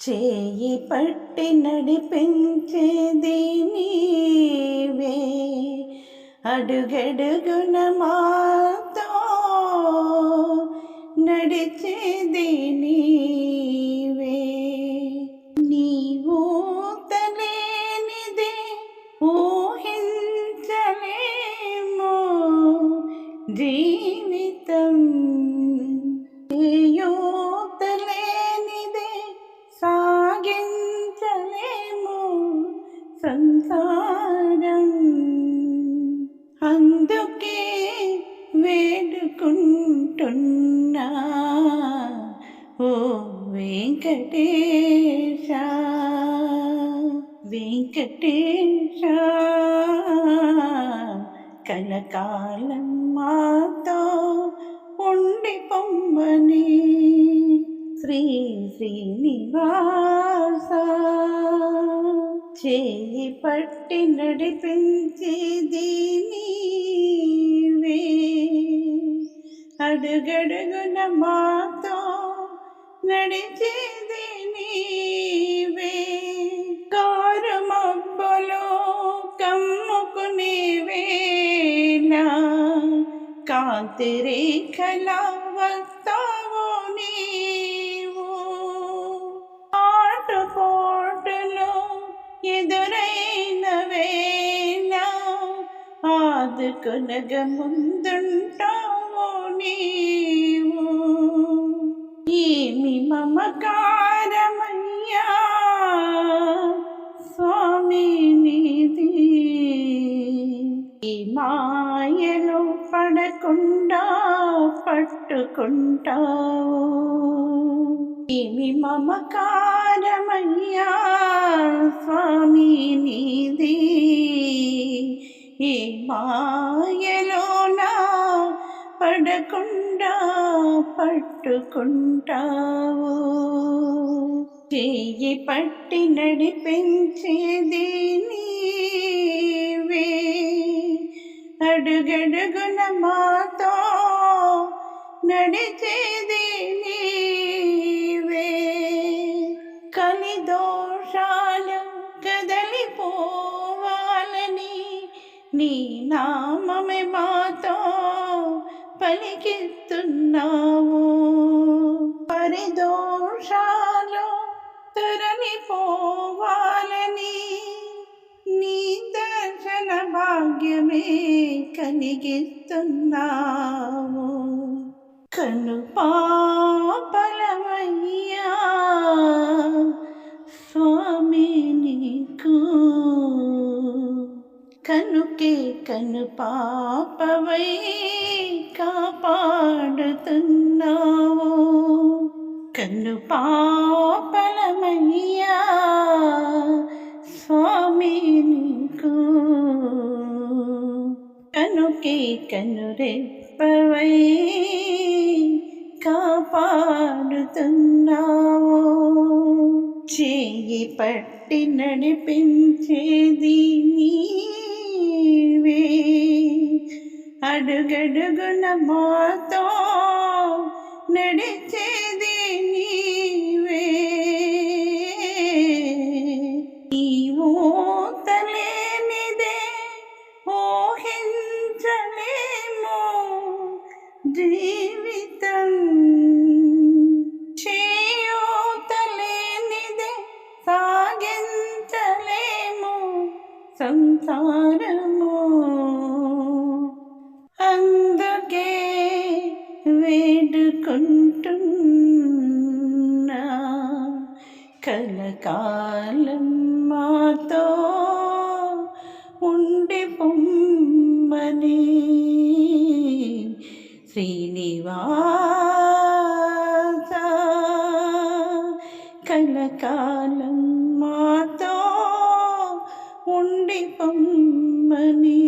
చేయి పట్టి నడిపించేది నీవే అడుగడుగున మాతో నడిచేది నీవే నీవు తలేనిదే ఊహించలేమో. జీ వేడుకుంటున్నా ఓ వెంకటేశ వెంకటేశ కలకాలం మాతో ఉండి పొమ్మని శ్రీ శ్రీనివాస. చేయి పట్టి నడిపించేది నీవే. అడుగడుగున మాతో నడిచేది నీవే. కారు మబ్బులో కమ్ముకునే వేళ కాంతి వస్తావు నీవు. ఆటుపోటులో ఎదురైన వేళ ఆదుకునగ ముందుంటా నీవు. ఏమి మమకారమయ్యా? స్వామి నీది ఈ మాయలో పడకుండా పట్టుకుంటావు. ఏమి మమకారమయ్యా? స్వామి నీది ఈ మా పడకుండా పట్టుకుంటావు. చెయ్యి పట్టి నడిపించేది నీవే. అడుగడుగున మాతో నడిచేది నీవే. కలి దోషాలు కదలిపోవాలని నీ నామమే మాతో పలికెత్తున్నావు. పరిదోషాలు తరలిపోవాలని నీ దర్శన భాగ్యమే కలిగిస్తున్నావు. కను పాపలమయ్యా స్వామి నీకు. కనుకే కను పాపవై కాపాడుతున్నావు. కను పాపలమయ్యా స్వామి నీకు. కనుకే కను రెప్పవై కాపాడుతున్నావు. చేయి పట్టి నడిపించేది నీవే. అడుగడుగున మాతో నడిచేది నీవే. నీవు తలేనిదే ఊహించలేము జీవితం. చేయూతలేనిదే సాగించలేము సంసారము. వేడుకుంటున్నా కలకాలం మాతో ఉండి పొమ్మని. శ్రీనివాస కలకాలం మాతో ఉండి పొమ్మని.